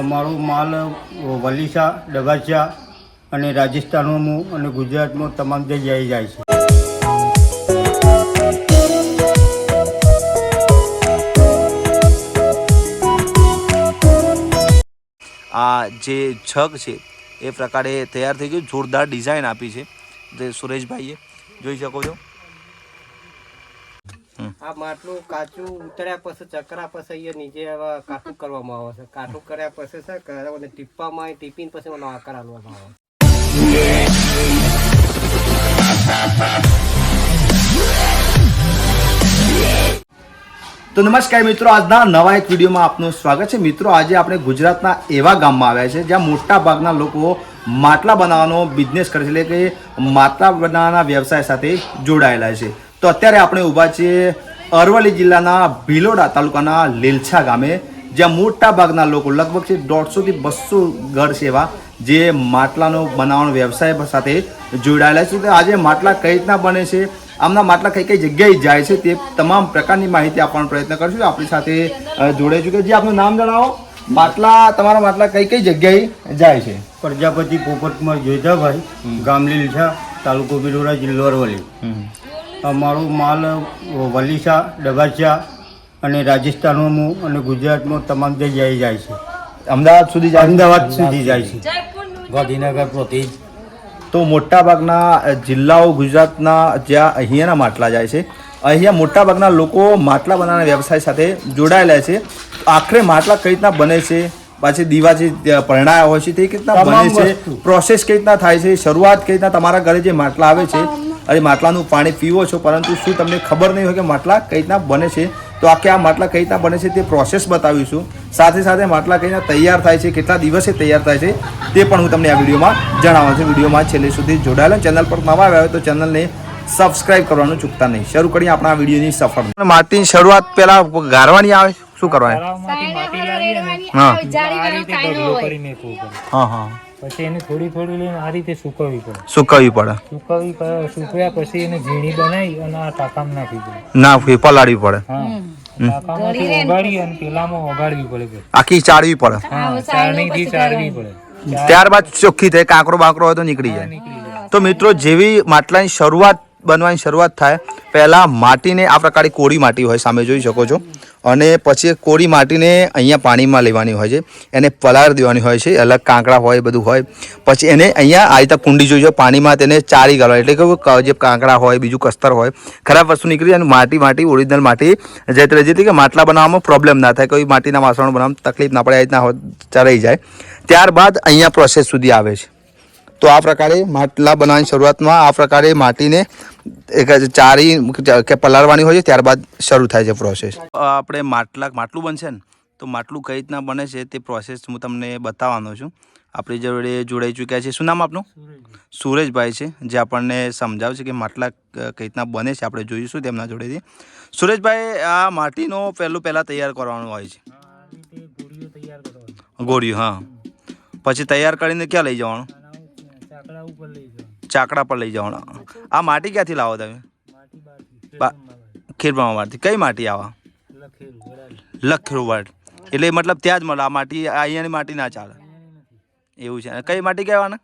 અમારો માલ વલીસા ડગાચા અને રાજસ્થાનમાં અને ગુજરાતમાં તમામ જગ્યાએ જાય છે. આ જે છગ છે, એ પ્રકારે તૈયાર થઈ ગયું. જોરદાર ડિઝાઇન આપી છે તે સુરેશભાઈએ. જોઈ શકો છો. આ માટલું કાચું ઉતર્યા પછી, ચકરા પછી અહીંયા નીચે કાઠું કરવામાં આવે છે. કાઠું કર્યા પછી છે અને ટીપીને પછી મને આકાર આલવામાં આવે. તો નમસ્કાર મિત્રો, આજના નવા એક વિડીયોમાં આપનું સ્વાગત છે. મિત્રો, આજે આપણે ગુજરાતના એવા ગામમાં આવ્યા છે જ્યાં મોટા ભાગના લોકો માટલા બનાવવાનો બિઝનેસ કરે છે. એટલે કે માટલા બનાવવાના વ્યવસાય સાથે જોડાયેલા છે. તો અત્યારે આપણે ઊભા છીએ અરવલ્લી જિલ્લાના ભિલોડા તાલુકાના લીલછા ગામે જ્યાં મોટા ભાગના લોકો લગભગ છે દોઢસોથી બસો ઘર છે એવા જે માટલાનો બનાવવાનો વ્યવસાય સાથે જોડાયેલા છે. તો આજે માટલા કઈ રીતના બને છે? આમના માટલા કઈ કઈ જગ્યાએ જાય છે તે તમામ પ્રકારની માહિતી આપવાનો પ્રયત્ન કરશું. આપણી સાથે અ, છું કે જે આપનું નામ જણાવો. માટલા તમારા માટલા કઈ કઈ જગ્યાએ જાય છે? પ્રજાપતિ પોપટકુમાર જોઈતાભાઈ ગામ લીલછા તાલુકો બિલોડા જિલ્લો અરવલ્લી. અમારો માલ વલીસા ડગાચા અને રાજસ્થાનમાં અને ગુજરાતમાં તમામ જગ્યાએ જાય છે. અમદાવાદ સુધી જાય અમદાવાદ સુધી જાય છે. ગાંધીનગર પ્રતિ તો મોટાભાગના જિલ્લાઓ ગુજરાતના જ્યાં અહીંયાના માટલા જાય છે. અહીંયા મોટાભાગના લોકો માટલા બનાવવાના વ્યવસાય સાથે જોડાયેલા છે. આખરે માટલા કઈ રીતના બને છે? પાછી દીવાથી પરણાયા હોય છે તે કઈ રીતના બને છે? પ્રોસેસ કઈ રીતના થાય છે? શરૂઆત કઈ રીતના તમારા ઘરે જે માટલા આવે છે અને માટલાનું પાણી પીવો છો પરંતુ શું તમને ખબર નહીં હોય કે માટલા કઈ રીતના બને છે? તો આખે આ માટલા કઈ રીતના બને છે તે પ્રોસેસ બતાવીશું સાથે સાથે માટલા કઈ રીતના તૈયાર થાય છે કેટલા દિવસે તૈયાર થાય છે તે પણ હું તમને આ વિડીયોમાં જણાવવાનું છું. વિડીયોમાં છેલ્લે સુધી જોડાયેલા ચેનલ પર નવા આવ્યા હોય તો ચેનલને સબસ્ક્રાઇબ કરવાનું ચૂકતા નહીં. શરૂ કરીએ આપણા વિડીયોની સફળ માટીની શરૂઆત પહેલા ગારવાની આવે શું કરવાની. હા હા. પછી એને થોડી થોડી લઈને આ રીતે સુકવવી પડે. સુકવવી પડે. સુકવવી પડે સુકવ્યા પછી એને ઝીણી બનાવી અને આ ટાંકામાં નાખવી પડે ના ફી પલાળવી પડે. હા. ઓગાળી અને પેલામાં ઓગાળવી પડે આખી ચાળવી પડે. હા ચારણીથી ચાળવી પડે. ત્યારબાદ ચોખ્ખી થાય કાંકરો બાંકરો હોય તો નીકળી જાય. તો મિત્રો જેવી માટલાની શરૂઆત બનવાની શરૂઆત થાય પહેલાં માટીને આ પ્રકારે કોરી માટી હોય સામે જોઈ શકો છો. અને પછી કોરી માટીને અહીંયા પાણીમાં લેવાની હોય છે. એને પલાળ દેવાની હોય છે. અલગ કાંકડા હોય, બધું હોય. પછી એને અહીંયા આ રીતે કુંડી જોઈ પાણીમાં તેને ચારી ગાળવા એટલે કે જે કાંકડા હોય, બીજું કસ્તર હોય, ખરાબ વસ્તુ નીકળી અને માટી માટી ઓરિજિનલ માટી રહે જેથી કે માટલા બનાવવામાં પ્રોબ્લેમ ના થાય. કોઈ માટીના વાસણો બનાવવામાં તકલીફ ના પડે, આ રીતના ચરાઈ જાય. ત્યારબાદ અહીંયા પ્રોસેસ સુધી આવે છે. તો આ પ્રકારે માટલા બનાવવાની શરૂઆતમાં આ પ્રકારે માટીને એક ચારી કે પલાળવાની હોય છે ત્યારબાદ શરૂ થાય છે પ્રોસેસ આપણે માટલા માટલું બનશે ને તો માટલું કઈ રીતના બને છે તે પ્રોસેસ હું તમને બતાવવાનો છું. આપણી જોડે જોડાઈ ચૂક્યા છે. શું નામ આપનું? સુરેશભાઈ છે જે આપણને સમજાવશે કે માટલા કઈ રીતના બને છે આપણે જોઈશું તેમના જોડેથી. સુરેશભાઈ આ માટીનો પહેલું પહેલાં તૈયાર કરવાનું હોય છે? ગોળીઓ તૈયાર કરવાની. ગોળીઓ હા. પછી તૈયાર કરીને ક્યાં લઈ જવાનું? ચાકડા ઉપર લઈ જવાનું. ચાકડા પર લઈ જવાનું. આ માટી ક્યાંથી લાવો તમે? માટી બાકી કઈ માટી આવા? બરાબર એટલે મતલબ ત્યાં જ મળે. આ માટી આ અહીંયાની માટી ના ચાલે. એવું છે. કઈ માટી કહેવાના?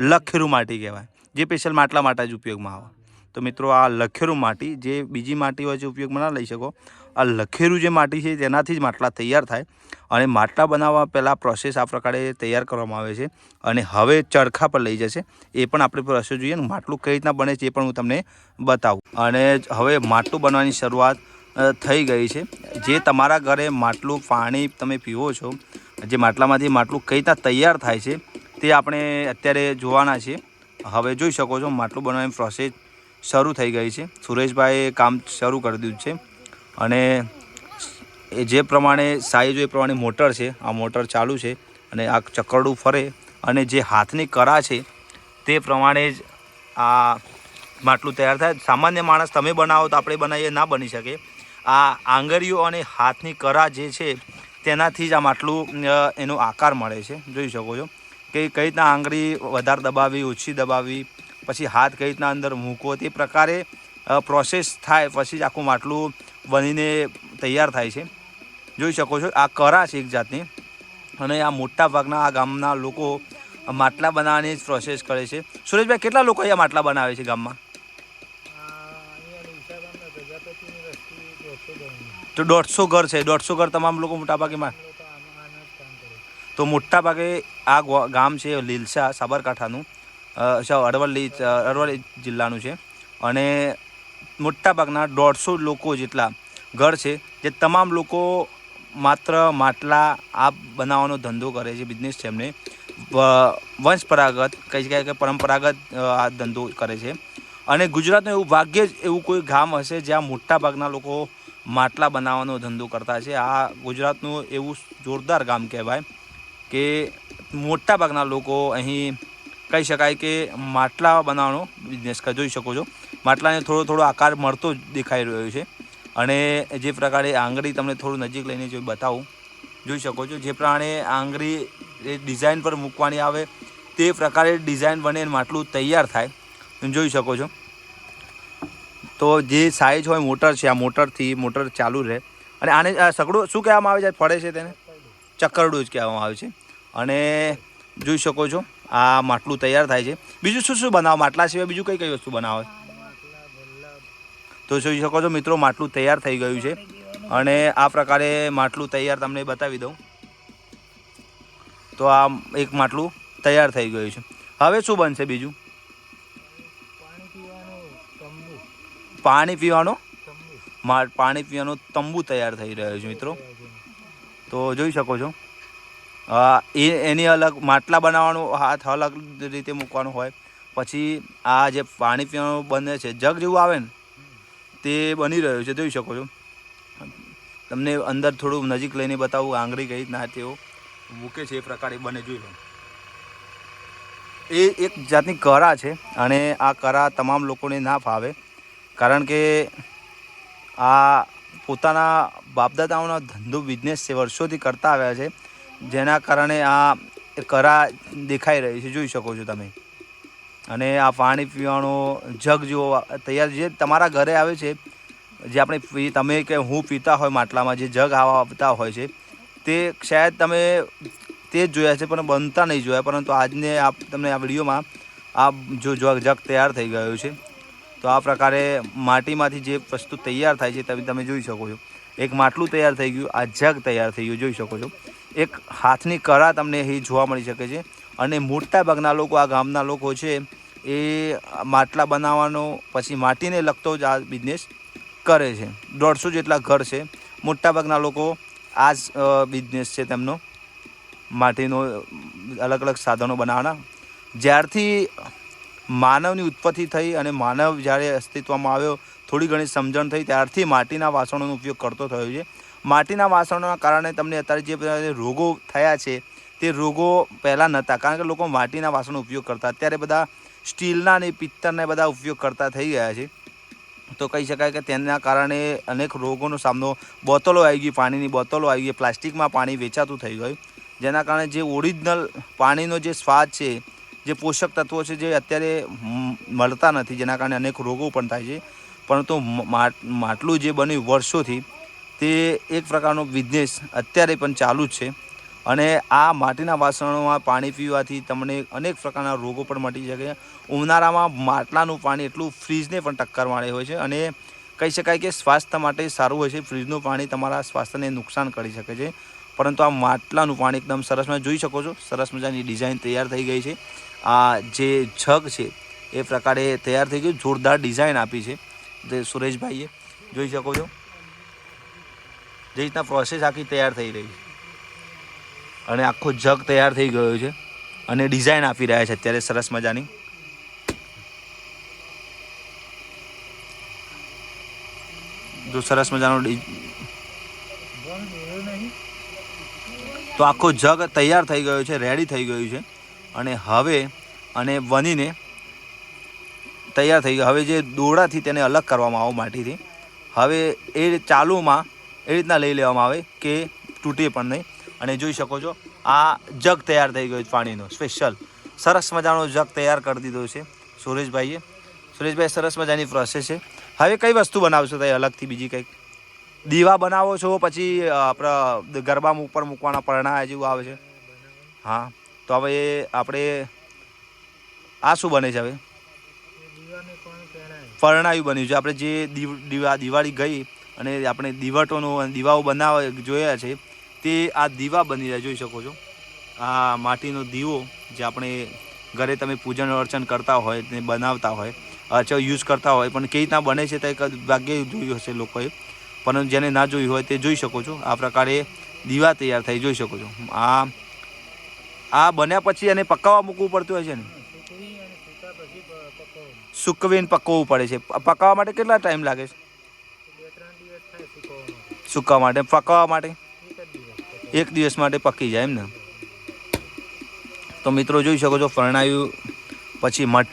લખેરું. માટી કહેવાય. જે સ્પેશિયલ માટલા માટે જ ઉપયોગમાં આવે. તો મિત્રો આ લખેરું માટી જે બીજી માટી હોય છે, ઉપયોગમાં ના લઈ શકો. આ લખેરું જે માટી છે, તેનાથી જ માટલા તૈયાર થાય અને માટલા બનાવવા પહેલાં પ્રોસેસ આ પ્રકારે તૈયાર કરવામાં આવે છે અને હવે ચરખા પર લઈ જશે. એ પણ આપણે પ્રોસેસ જોઈએ ને માટલું કઈ રીતના બને છે એ પણ હું તમને બતાવું. અને હવે માટલું બનવાની શરૂઆત થઈ ગઈ છે. જે તમારા ઘરે માટલું, પાણી તમે પીવો છો, જે માટલામાંથી માટલું કઈ રીતના તૈયાર થાય છે, તે આપણે અત્યારે જોવાના છે હવે જોઈ શકો છો, માટલું બનાવવાની પ્રોસેસ શરૂ થઈ ગઈ છે. સુરેશભાઈએ કામ શરૂ કરી દીધું છે. અને એ જે પ્રમાણે સાઈઝ એ પ્રમાણે મોટર છે, આ મોટર ચાલુ છે અને આ ચક્કરડું ફરે અને જે હાથની કરા છે તે પ્રમાણે જ આ માટલું તૈયાર થાય. સામાન્ય માણસ તમે બનાવો તો આપણે બનાવીએ, ના બની શકે. આ આંગળીઓ અને હાથની કરા જે છે તેનાથી જ આ માટલું એનો આકાર મળે છે. જોઈ શકો છો કે કઈ રીતના આંગળી વધારે દબાવી, ઓછી દબાવી પછી હાથ કઈ રીતના અંદર મૂકો તે પ્રકારે પ્રોસેસ થાય. પછી જ આખું માટલું બનીને તૈયાર થાય છે. જોઈ શકો છો, આ કરા છે એક જાતની. અને આ મોટા ભાગના આ ગામના લોકો માટલા બનાવવાની જ પ્રોસેસ કરે છે. સુરેશભાઈ, કેટલા લોકો અહીંયા માટલા બનાવે છે ગામમાં? તો દોઢસો ઘર છે. દોઢસો ઘર તમામ લોકો મોટાભાગે તો મોટા ભાગે આ ગામ છે લીલસા સાબરકાંઠાનું. અરવલ્લી અરવલ્લી જિલ્લાનું છે. અને મોટાભાગના દોઢસો લોકો જેટલા ઘર છે, જે તમામ લોકો માત્ર માટલા આ બનાવવાનો ધંધો કરે છે બિઝનેસ છે એમને. વંશપરાગત, કહી શકાય કે પરંપરાગત આ ધંધો કરે છે. અને ગુજરાતનું એવું ભાગ્યે જ એવું કોઈ ગામ હશે જ્યાં મોટાભાગના લોકો માટલા બનાવવાનો ધંધો કરતા છે. આ ગુજરાતનું એવું જોરદાર ગામ કહેવાય કે મોટાભાગના લોકો અહીં કહી શકાય કે માટલા બનાવવાનો બિઝનેસ જોઈ શકો છો. માટલાને થોડો થોડો આકાર મળતો જ દેખાઈ રહ્યો છે. અને જે પ્રકારે આંગળી તમને થોડું નજીક લઈને જો બતાવું, જોઈ શકો છો. જે પ્રમાણે આંગળી એ ડિઝાઇન પર મૂકવાની આવે, તે પ્રકારે ડિઝાઇન બને માટલું તૈયાર થાય. જોઈ શકો છો. તો જે સાઇઝ હોય મોટર છે, આ મોટરથી મોટર ચાલુ રહે. અને આને સગડું શું કહેવામાં આવે છે? ફળે છે તેને? ચક્કરડું જ કહેવામાં આવે છે. અને જોઈ શકો છો. આ માટલું તૈયાર થાય છે. બીજું શું શું બનાવો? માટલા સિવાય બીજું કઈ કઈ વસ્તુ બનાવે? તો જોઈ શકો છો મિત્રો, માટલું તૈયાર થઈ ગયું છે. અને આ પ્રકારે માટલું તૈયાર તમને બતાવી દઉં. તો આ એક માટલું તૈયાર થઈ ગયું છે. હવે શું બનશે બીજું? પાણી પીવાનો પાણી પીવાનો તંબુ તૈયાર થઈ રહ્યો છે મિત્રો. તો જોઈ શકો છો. એ, એની અલગ માટલા બનાવવાનો, હાથ અલગ રીતે મૂકવાનું હોય. પછી આ જે પાણી પીવાનું બને છે, જગ જેવું આવે ને, તે બની રહ્યું છે, જોઈ શકો છો. તમને અંદર થોડું નજીક લઈને બતાવું, આંગળી કઈ રીતના તેઓ મૂકે છે એ પ્રકારે બને જોઈ લો. એ એક જાતની કરા છે, અને આ કરા તમામ લોકોને ના ફાવે. કારણ કે આ પોતાના બાપદાદાઓનો ધંધો બિઝનેસ છે, વર્ષોથી કરતા આવ્યા છે. જેના કારણે આ કરા દેખાઈ રહી છે, જોઈ શકો છો તમે. અને આ પાણી પીવાનો જગ જો તૈયાર જે તમારા ઘરે આવે છે, જે આપણે તમે કે હું પીતા હોય માટલામાં, જે જગ આવતા હોય છે, તે શાયદ તમે તે જ જોયા છે, પણ બનતા નહીં જોયા. પરંતુ આજને આ તમને આ વિડીયોમાં આ જો જગ તૈયાર થઈ ગયો છે, તો આ પ્રકારે માટીમાંથી જે વસ્તુ તૈયાર થાય છે તમે તમે જોઈ શકો છો. એક માટલું તૈયાર થઈ ગયું, આ જગ તૈયાર થઈ ગયું, જોઈ શકો છો. એક હાથની કળા તમને અહીં જોવા મળી શકે છે. અને મોટા ભાગના લોકો, આ ગામના લોકો છે, એ માટલા બનાવવાનો, પછી માટીને લગતો જ આ બિઝનેસ કરે છે. દોઢસો જેટલા ઘર છે. મોટાભાગના લોકો આ જ બિઝનેસ છે તેમનો. માટીનો અલગ અલગ સાધનો બનાવવાના. જ્યારથી માનવની ઉત્પત્તિ થઈ અને માનવ જ્યારે અસ્તિત્વમાં આવ્યો, થોડી ઘણી સમજણ થઈ, ત્યારથી માટીના વાસણોનો ઉપયોગ કરતો થયો છે. માટીના વાસણોના કારણે તમને અત્યારે જે બધા રોગો થયા છે, તે રોગો પહેલાં નહોતા, કારણ કે લોકો માટીના વાસણનો ઉપયોગ કરતા. અત્યારે બધા સ્ટીલના ને પિત્તળના બધા ઉપયોગ કરતા થઈ ગયા છે. તો કહી શકાય કે તેના કારણે અનેક રોગોનો સામનો બોટલો આવી ગઈ, પાણીની બોટલો આવી ગઈ, પ્લાસ્ટિકમાં પાણી વેચાતું થઈ ગયું. જેના કારણે જે ઓરિજિનલ પાણીનો જે સ્વાદ છે જે પોષક તત્વો છે જે અત્યારે મળતા નથી, જેના કારણે અનેક રોગો પણ થાય છે. પરંતુ માટ- માટલું જે બન્યું વર્ષોથી, તે એક પ્રકારનો બિઝનેસ અત્યારે પણ ચાલુ જ છે. અને આ માટીના વાસણોમાં પાણી પીવાથી તમને અનેક પ્રકારના રોગો પણ મટી શકે. ઉનાળામાં માટલાનું પાણી એટલું ફ્રીજને પણ ટક્કર મારે હોય છે અને કહી શકાય કે સ્વાસ્થ્ય માટે સારું હોય છે. ફ્રીજનું પાણી તમારા સ્વાસ્થ્યને નુકસાન કરી શકે છે. પરંતુ આ માટલાનું પાણી એકદમ સરસ મજા જોઈ શકો છો, સરસ મજાની ડિઝાઇન તૈયાર થઈ ગઈ છે. આ જે જગ છે, એ પ્રકારે તૈયાર થઈ ગયું. જોરદાર ડિઝાઇન આપી છે. તે સુરેશભાઈએ જોઈ શકો છો. જે રીતના પ્રોસેસ આખી તૈયાર થઈ રહી છે. અને આખો જગ તૈયાર થઈ ગયો છે અને ડિઝાઇન આપી રહ્યા છે અત્યારે સરસ મજાની. જો સરસ મજાનો તો આખો જગ તૈયાર થઈ ગયો છે રેડી થઈ ગયું છે. અને હવે અને બનીને તૈયાર થઈ ગયો. હવે જે દોરડાથી તેને અલગ કરવામાં આવે માટીથી. હવે એ ચાલુમાં એ રીતના લઈ લેવામાં આવે કે તૂટે પણ નહીં. અને જોઈ શકો છો, આ જગ તૈયાર થઈ ગયો પાણીનો સ્પેશિયલ સરસ મજાનો જગ તૈયાર કરી દીધો છે સુરેશભાઈએ. સુરેશભાઈ સરસ મજાની પ્રોસેસ છે. હવે કઈ વસ્તુ બનાવશો તમે અલગથી? બીજી કંઈક? દીવા બનાવો છો, પછી આપણા ગરબા ઉપર મૂકવાના પરણા જેવું આવે છે? હા. તો હવે આપણે આ શું બને છે હવે? પરણાયું બન્યું છે. આપણે જે દીવ- દીવા, દિવાળી ગઈ અને આપણે દીવટોનો દીવાઓ બનાવવા જોયા છે, તે આ દીવા બની રહ્યા, જોઈ શકો છો. આ માટીનો દીવો જે આપણે ઘરે તમે પૂજન અર્ચન કરતા હોય ને બનાવતા હોય, અચ્છા, યુઝ કરતા હોય, પણ કેવી રીતના બને છે તે ભાગ્યે જોયું હશે લોકોએ. પણ જેને ના જોયું હોય તે જોઈ શકો છો. આ પ્રકારે દીવા તૈયાર થઈ, જોઈ શકો છો. આ આ બન્યા પછી એને પકાવવા મૂકવું પડતું હોય છે ને? સુકવીને પકવવું પડે છે. પકાવવા માટે કેટલા ટાઈમ લાગે છે? સુકવવા માટે, પકાવવા માટે? એક દિવસ માટે પકી જાય એમ ને? તો મિત્રો જોઈ શકો છો, ફરણાયું, પછી મટ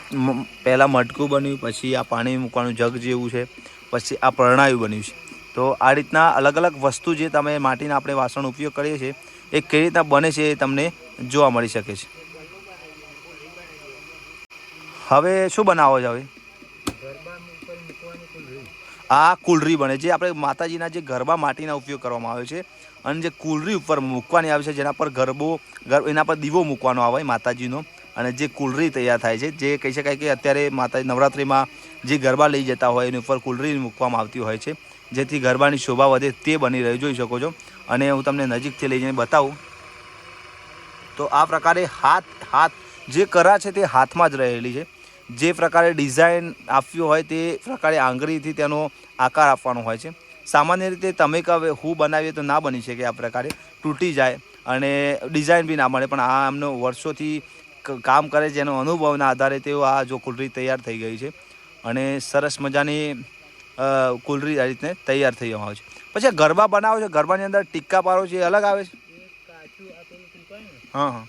પહેલાં મટકું બન્યું, પછી આ પાણી મૂકવાનું જગ જેવું છે, પછી આ પ્રણાયું બન્યું છે. તો આ રીતના અલગ અલગ વસ્તુ જે તમે માટીના આપણે વાસણ ઉપયોગ કરીએ છીએ એ કઈ રીતના બને છે એ તમને જોવા મળી શકે છે. હવે શું બનાવો છો હવે? આ કુલરી બને છે. આપણે માતાજીના જે ગરબા માટીના ઉપયોગ કરવામાં આવે છે અને જે કુલરી ઉપર મૂકવાની આવે છે, જેના પર ગરબો, ગર, એના પર દીવો મૂકવાનો આવે માતાજીનો અને જે કુલરી તૈયાર થાય છે, જે કહી શકાય કે અત્યારે માતા નવરાત્રિમાં જે ગરબા લઈ જતા હોય એની ઉપર કુલરી મૂકવામાં આવતી હોય છે, જેથી ગરબાની શોભા વધે તે બની રહી જોઈ શકો છો. અને હું તમને નજીકથી લઈ જઈને બતાવું. તો આ પ્રકારે હાથ હાથ જે કરા છે તે હાથમાં જ રહેલી છે. જે પ્રકારે ડિઝાઇન આપ્યું હોય તે પ્રકારે આંગળીથી તેનો આકાર આપવાનો હોય છે. સામાન્ય રીતે તમે કહે હું બનાવીએ તો ના બની શકે આ પ્રકારે. તૂટી જાય અને ડિઝાઇન બી ના મળે, પણ આ એમનો વર્ષોથી કામ કરે છે, એનો અનુભવના આધારે તેઓ આ જો કુલરી તૈયાર થઈ ગઈ છે. અને સરસ મજાની કુલરી આ રીતને તૈયાર થઈ હોય છે. પછી ગરબા બનાવો છો, ગરબાની અંદર ટીક્કા પારો છે અલગ આવે છે? હા હા.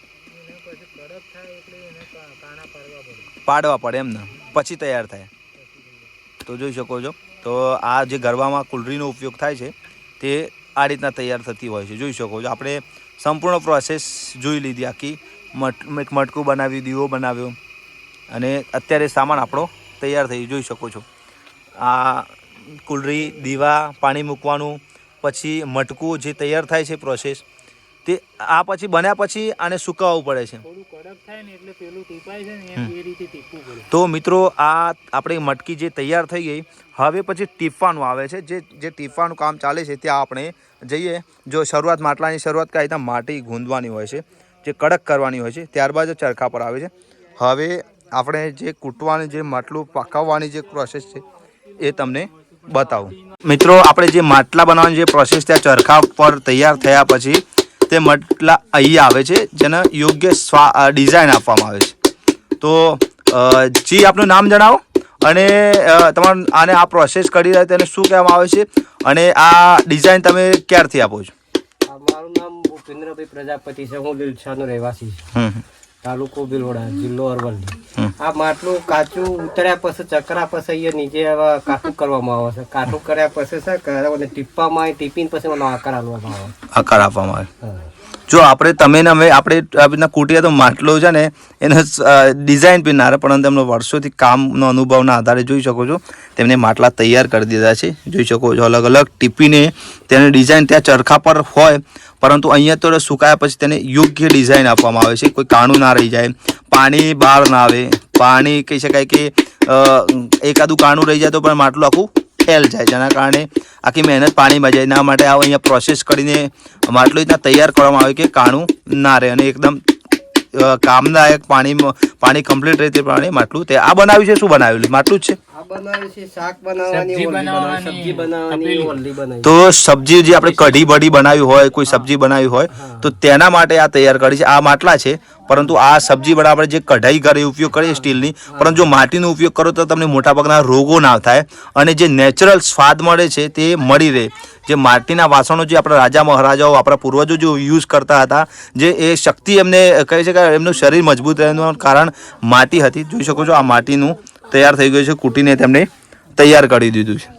પાડવા પડે એમ ને. પછી તૈયાર થાય. તો જોઈ શકો છો. તો આ જે ગરબામાં કુલરીનો ઉપયોગ થાય છે, તે આ રીતના તૈયાર થતી હોય છે. જોઈ શકો છો. આપણે સંપૂર્ણ પ્રોસેસ જોઈ લીધી આખી. મટ, એક મટકું બનાવ્યું, દીવો બનાવ્યો. અને અત્યારે સામાન આપણો તૈયાર થઈ, જોઈ શકો છો. આ કુલરી દીવા પાણી મૂકવાનું પછી મટકું જે તૈયાર થાય છે પ્રોસેસ તે આ પછી બન્યા પછી આને સુકાવવું પડે છે. તો મિત્રો આ આપણી મટકી જે તૈયાર થઈ ગઈ હવે પછી ટીપવાનું આવે છે. જે જે ટીપવાનું કામ ચાલે છે ત્યાં આપણે જઈએ. જો શરૂઆત માટલાની શરૂઆત કઈ રીતે માટી ગૂંદવાની હોય છે જે કડક કરવાની હોય છે ત્યારબાદ ચરખા પર આવે છે. હવે આપણે જે કૂટવાની જે માટલું પકાવવાની જે પ્રોસેસ છે એ તમને બતાવું. મિત્રો આપણે જે માટલા બનાવવાની જે પ્રોસેસ ત્યાં ચરખા પર તૈયાર થયા પછી તે માટલા અહીં આવે છે જેને યોગ્ય સ્વા ડિઝાઇન આપવામાં આવે છે. તો જી આપનું નામ જણાવો અને તમારું આને આ પ્રોસેસ કરી રહ્યા તેને શું કહેવામાં આવે છે અને આ ડિઝાઇન તમે ક્યારથી આપો છો? મારું નામ ભૂપેન્દ્રભાઈ પ્રજાપતિ છે હું દિલશાનો રહેવાસી છું. તાલુકો બિલોડા જિલ્લો અરવલ્લી. આ માટલું કાચું ઉતર્યા પછી ચકરા પછી અહીંયા નીચે હવે કાઠું કરવામાં આવે છે. કાઠું કર્યા પછી છે ટીપ્પામાં ટીપીને પછી આકાર આપવામાં આવે. આકાર આપવામાં આવે. જો આપણે તમે ને અમે આપણે આપણા કુટિયા તો માટલો છે ને, એને ડિઝાઇન બી રહે પરંતુ એમનો વર્ષોથી કામનો અનુભવના આધારે જોઈ શકો છો. તેમને માટલા તૈયાર કરી દીધા છે. જોઈ શકો છો અલગ અલગ ટીપીને તેની ડિઝાઇન ત્યાં ચરખા પર હોય, પરંતુ અહીંયા તો સુકાયા પછી તેને યોગ્ય ડિઝાઇન આપવામાં આવે છે. કોઈ કાણું ના રહી જાય, પાણી બહાર ના આવે. પાણી કહી શકાય કે એકાદું કાણું રહી જાય તો પણ માટલું આખું ફેલ જાય જેના કારણે આખી મહેનત પાણીમાં જાય એના માટે આ અહીંયા પ્રોસેસ કરીને માટલું રીતના તૈયાર કરવામાં આવે કે કાણું ના રહે અને એકદમ કામદાયક પાણીમાં પાણી કમ્પ્લીટ રહે તે પ્રમાણે માટલું તે આ બનાવ્યું છે. શું બનાવેલું માટલું જ છે? તો સબ્જી જે આપણે કઢી બઢી બનાવી હોય કોઈ સબ્જી બનાવી હોય તો તેના માટે આ તૈયાર કરી છે. આ માટલા છે પરંતુ આ સબ્જી આપણે જે કઢાઈ ઘરે ઉપયોગ કરીએ સ્ટીલની પરંતુ જો માટીનો ઉપયોગ કરો તો તમને મોટાભાગના રોગો ના થાય અને જે નેચરલ સ્વાદ મળે છે તે મળી રહે. જે માટીના વાસણો જે આપણા રાજા મહારાજાઓ આપણા પૂર્વજો જો યુઝ કરતા હતા જે એ શક્તિ એમને કહે છે કે એમનું શરીર મજબૂત રહેવાનું કારણ માટી હતી. જોઈ શકો છો આ માટીનું તૈયાર થઈ ગયું છે કૂટીને તેમણે તૈયાર કરી દીધું છે.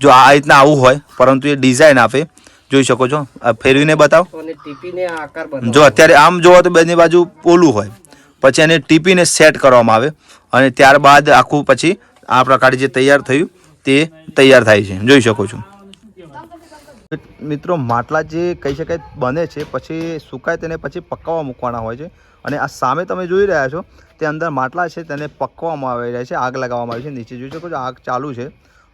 જો આ રીતના આવું હોય પરંતુ એ ડિઝાઇન આપે. જોઈ શકો છો ફેરવીને બતાવો. જો અત્યારે આમ જોવો તો બેની બાજુ પોલું હોય. પછી એને ટીપીને સેટ કરવામાં આવે. અને ત્યારબાદ આખું પછી આ પ્રકારે જે તૈયાર થયું તે તૈયાર થાય છે. જોઈ શકો છો. મિત્રો માટલા જે કહી શકાય બને છે પછી સુકાય તેને પછી પકાવવા મૂકવાના હોય છે. અને આ સામે તમે જોઈ રહ્યા છો, તે અંદર માટલા છે, તેને પકવામાં આવી રહ્યા છે, આગ લગાવવામાં આવી છે, નીચે જોઈ શકો છો, આગ ચાલુ છે,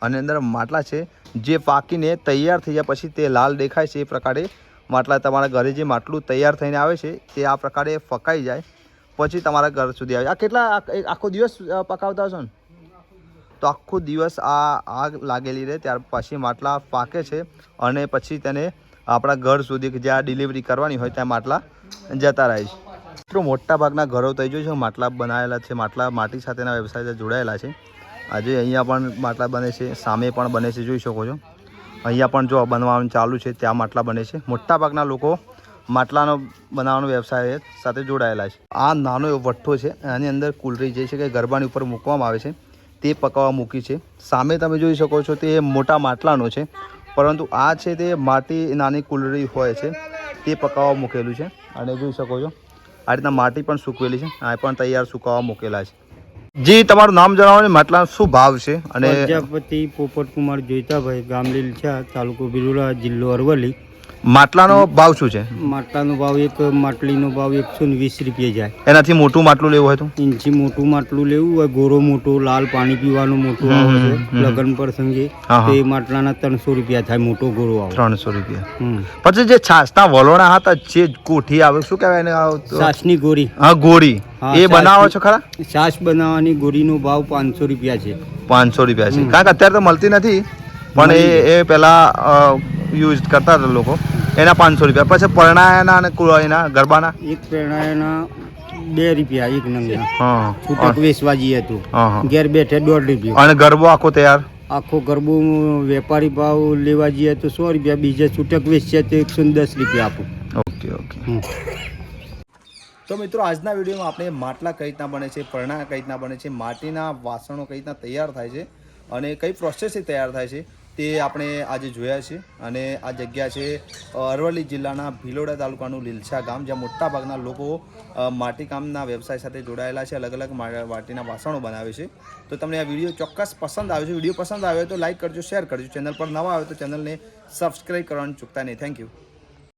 અને અંદર માટલા છે, જે પાકીને તૈયાર થઈ જાય પછી તે લાલ દેખાય છે, એ પ્રકારે માટલા તમારા ઘરે જે માટલું તૈયાર થઈને આવે છે, તે આ પ્રકારે ફકાઈ જાય, પછી તમારા ઘર સુધી આવે આ કેટલા આખો દિવસ પકાવતા હશો ને? તો આખો દિવસ આ આગ લાગેલી રહે, ત્યાર પછી માટલા પાકે છે, અને પછી તેને આપણા ઘર સુધી જ્યાં ડિલિવરી કરવાની હોય, ત્યાં માટલા જતા રહે છે. મિત્રો મોટા ભાગના ઘરો થઈ જોઈ છે માટલા બનાવેલા છે માટલા માટી સાથેના વ્યવસાય જોડાયેલા છે. આજે અહીંયા પણ માટલા બને છે, સામે પણ બને છે, જોઈ શકો છો. અહીંયા પણ જો બનવાનું ચાલુ છે, ત્યાં માટલા બને છે. મોટા ભાગના લોકો માટલાનો બનાવવાનો વ્યવસાય સાથે જોડાયેલા છે. આ નાનો એવો વઠ્ઠો છે, આની અંદર કુલરી જે છે કે ગરબાની ઉપર મૂકવામાં આવે છે, તે પકાવવા મૂકી છે. સામે તમે જોઈ શકો છો, તે મોટા માટલાનો છે, પરંતુ આ છે તે માટી નાની કુલરી હોય છે, તે પકાવવા મૂકેલું છે. અને જોઈ શકો છો આ રીતના માટી પણ સૂકવેલી છે. આ પણ તૈયાર સુકાવવા મૂકેલા છે. જી, તમારું નામ જણાવો ને માટલા શું ભાવ છે? અને પ્રજાપતિ પોપટકુમાર જોઈતાભાઈ ગામલીલ છે તાલુકો બિરુડા જિલ્લો અરવલ્લી. માટલાનો ભાવ શું છે? માટલાનો ભાવ એક માટલીનો ભાવ એકસો ને વીસ રૂપિયા જાય. એનાથી મોટું માટલું લેવું હોય તો? ઇંચી મોટું માટલું લેવું હોય ગોરો મોટો લાલ પાણી પીવાનું મોટું આવે છે લગ્ન પ્રસંગે તો એ માટલાના ત્રણસો રૂપિયા થાય મોટો ગોરો આવે. ત્રણસો રૂપિયા. પછી જે છાસના વલોણા હતા જે કોઠી આવે શું કહેવાય એને? છાસની ગોરી. હા ગોળી એ બનાવો છો ખરા? છાસ બનાવવાની ગોરીનો ભાવ પાંચસો રૂપિયા છે. પાંચસો રૂપિયા છે. કારણ કે અત્યારે તો મળતી નથી. પણ એ એ પહેલાં યુઝ કરતા હતા લોકો. એના પાંચસો રૂપિયા. પછી પરણાયાના અને કુ- એના ગરબાના? એક પરણાયાના બે રૂપિયા એક નંગના. હા છૂટક વેચવા જઈએ તો હા હા. ઘેર બેઠે દોઢ રૂપિયા. અને ગરબો આખો તૈયાર? આખો ગરબો વેપારી ભાવ લેવા જઈએ તો સો રૂપિયા બીજે છૂટક વેચીએ તો એકસો દસ રૂપિયા આપું. Okay okay. તો મિત્રો આજના વિડીયોમાં આપણે માટલા કઈ રીતના બને છે પરણા કઈ રીતના બને છે માટીના વાસણો કઈ રીતના તૈયાર થાય છે અને કઈ પ્રોસેસથી તૈયાર થાય છે તે આપણે આજે જોયા છે અને આ જગ્યા છે અરવલ્લી જિલ્લાના ભિલોડા તાલુકાનું લીલછા ગામ, જ્યાં મોટા ભાગના લોકો માટીકામના વ્યવસાય સાથે જોડાયેલા છે, અલગ અલગ માટીના વાસણો બનાવે છે. તો તમને આ વીડિયો ચોક્કસ પસંદ આવે છે. વીડિયો પસંદ આવ્યો તો લાઇક કરજો, શેર કરજો. ચેનલ પર નવા આવે તો ચેનલને સબસ્ક્રાઈબ કરવાનું ચૂકતા નહીં. Thank you.